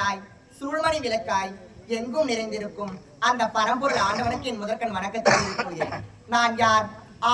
ஜோதியாய் சூழ்மணி விளக்காய் எங்கும் நிறைந்திருக்கும். அந்த பரம்பொருள் ஆண்டவனுக்கு என் முதற்கண் வணக்கத்தை நான் யார்?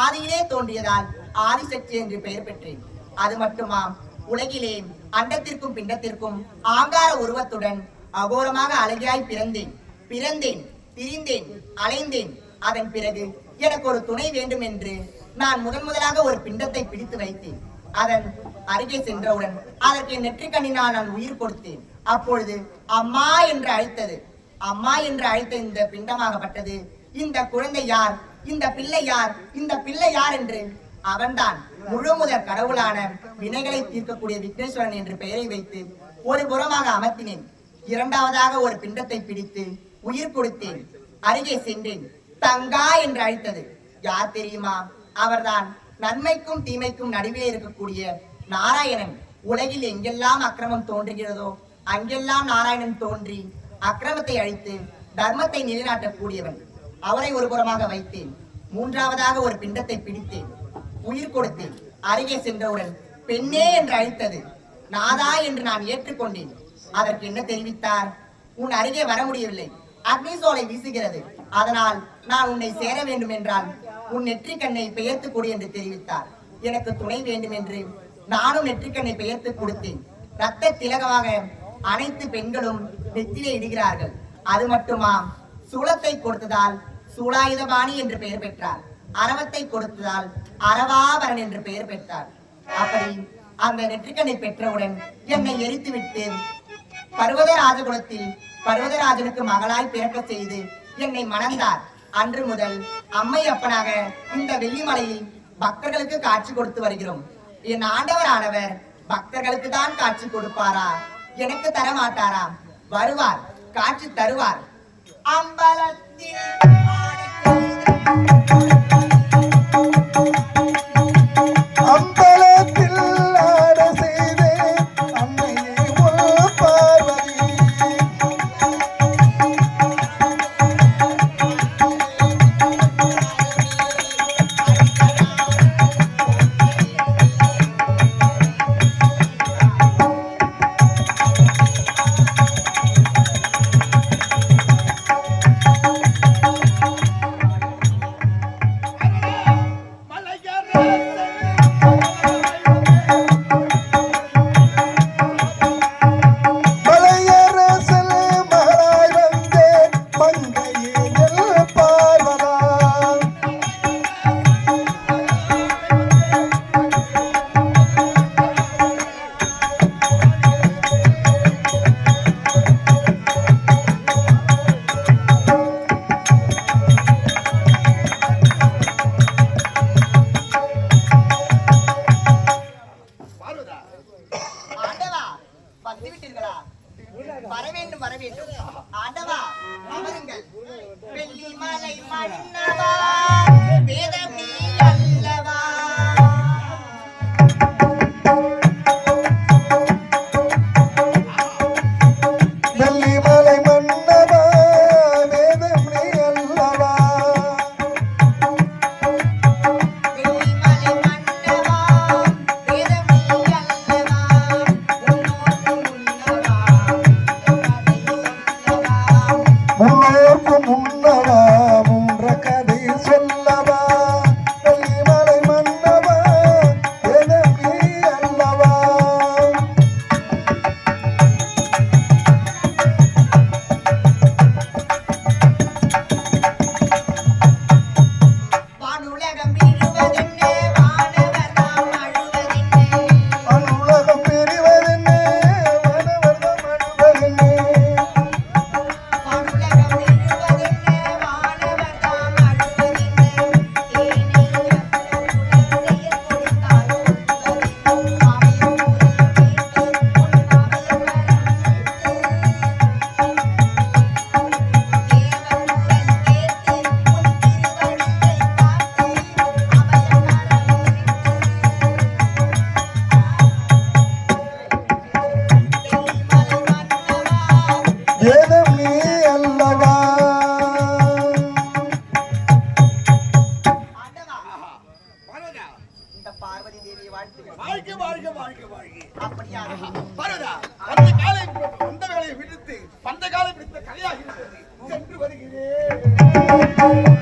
ஆதியிலே தோன்றியதால் ஆதிசக்தி என்று பெயர் பெற்றேன். அது மட்டுமாம் உலகிலே அண்டத்திற்கும் பிண்டத்திற்கும் ஆங்கார உருவத்துடன் அகோரமாக அழகியாய் பிறந்தேன். பிறந்தேன் திரிந்தேன் அலைந்தேன். அதன் பிறகு எனக்கு ஒரு துணை வேண்டும் என்று நான் முதன் முதலாக ஒரு பிண்டத்தை பிடித்து வைத்தேன். அதன் அருகே சென்றவுடன் அதற்கு என் நெற்றிக்கண்ணினால் நான் உயிர் கொடுத்தேன். அப்பொழுது அம்மா என்று அழைத்தது. அம்மா என்று அழைத்த இந்த பிண்டமாகப்பட்டது. இந்த குழந்தை யார்? இந்த பிள்ளை யார்? இந்த பிள்ளை யார் என்று? அவன்தான் முழு முதற் கடவுளான வினைகளை தீர்க்கக்கூடிய விக்னேஸ்வரன் என்று பெயரை வைத்து ஒரு புறமாக அமர்த்தினேன். இரண்டாவதாக ஒரு பிண்டத்தை பிடித்து உயிர் கொடுத்தேன். அருகே சென்றேன். தங்கா என்று அழைத்தது. யார் தெரியுமா? அவர்தான் நன்மைக்கும் தீமைக்கும் நடுவே இருக்கக்கூடிய நாராயணன். உலகில் எங்கெல்லாம் அக்கிரமம் தோன்றுகிறதோ அங்கெல்லாம் நாராயணன் தோன்றி அக்கிரமத்தை அழித்து தர்மத்தை நிலைநாட்டக்கூடியவன். அவரை ஒரு புறமாக வைத்தேன். மூன்றாவதாக ஒரு பிண்டத்தை பிடித்தேன். உயிர் கொடுத்தேன். அருகே சென்றவுடன் பெண்ணே என்று அழைத்தது. நாதா என்று நான் ஏற்றுக்கொண்டேன். அதற்கு என்ன தெரிவித்தார்? உன் அருகே வர முடியவில்லை. அக்னி சோலை வீசுகிறது. அதனால் நான் உன்னை சேர வேண்டும் என்றால் உன் நெற்றிக்கண்ணை பெயர்த்து கொடு என்று தெரிவித்தார். எனக்கு துணை வேண்டும் என்று நானும் நெற்றிக்கண்ணை பெயர்த்து கொடுத்தேன். ரத்த திலகமாக அனைத்து பெண்களும் நெத்திலே இடுகிறார்கள். அது மட்டுமா சூலத்தை கொடுத்ததால் சூளாயுதபாணி என்று பெயர் பெற்றார். அரவத்தை கொடுத்ததால் அரவாபரன் என்று பெயர் பெற்றார். அப்படி அந்த நெற்றிக்கண்ணை பெற்றவுடன் என்னை எரித்துவிட்டு பர்வத ராஜகுலத்தில் பர்வதராஜனுக்கு மகளாய் பிறக்க செய்து என்னை மணந்தார். அன்று முதல் அம்மை அப்பனாக இந்த வெள்ளிமலையில் பக்தர்களுக்கு காட்சி கொடுத்து வருகிறோம். என் ஆண்டவர் ஆனவர் பக்தர்களுக்கு தான் காட்சி கொடுப்பாரா? எனக்கு தர மாட்டாரா வருவார் காட்சி தருவார். அம்பலத்தில் அம்பலத்தில் கண்ணவா? வாழ்க வாழ்க. அப்படியா வருதா? அந்த காலை அந்த வேலையை விடுத்து அந்த காலை பிடித்த கலையாக சென்று வருகிறேன்.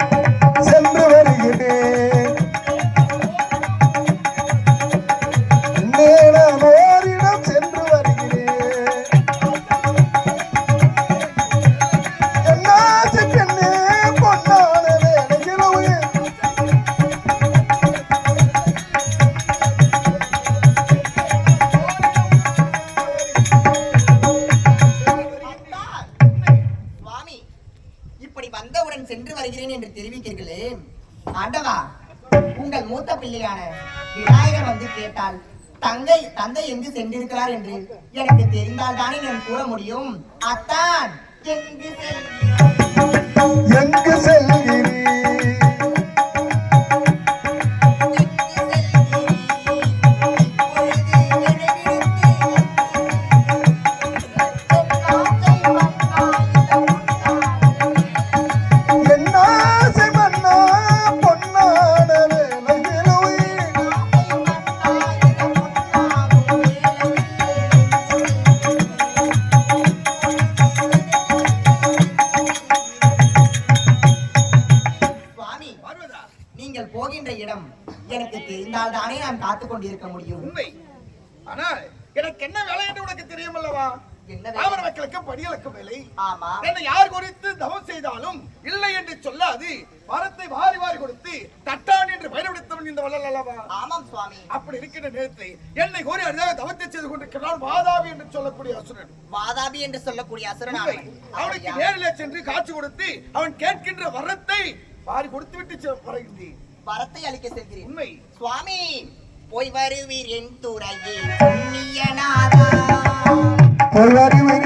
ஆண்டவா உங்கள் மூத்த பிள்ளையான விநாயகர் வந்து கேட்டால் தங்கை தந்தை எங்கு சென்றிருக்கிறார் என்று எனக்கு தெரிந்தால் தானே நான் கூற முடியும்? அத்தான் எங்கு செல்கிறோம் எங்கு செல்கிறீர்? நான் காத்துக் கொண்டிருக்க முடியும். உண்மை. ஆனால் எனக்கு என்ன வேலை என்று உனக்கு தெரியும் அல்லவா? தாமர மக்களுக்கு படிகளுக்கு வேலை. ஆமா. என்னை யார் குறித்து தவம் செய்தாலும் இல்லை என்று சொல்லாது. வரத்தை வாரி வாரி கொடுத்து தட்டான் என்று பயன்படுத்தவன் இந்த வள்ளல் அல்லவா? ஆமாம் சுவாமி. அப்படி இருக்கின்ற நேரத்தை என்னை கோரி அரிதாக தவத்தை செய்து கொண்டிருக்கிறான் வாதாபி என்று சொல்லக்கூடிய அசுரன். வாதாபி என்று சொல்லக்கூடிய அசுரன். அவனுக்கு? நேரிலே சென்று காட்சி கொடுத்து அவன் கேட்கின்ற வரத்தை வாரி கொடுத்து விட்டு வருகின்றேன் வரத்தை அளிக்க செல்கிறேன். உண்மை. சுவாமி போய் வருவீர் என் துறையே புண்ணியநாதா. பொருளறிவு என் துறை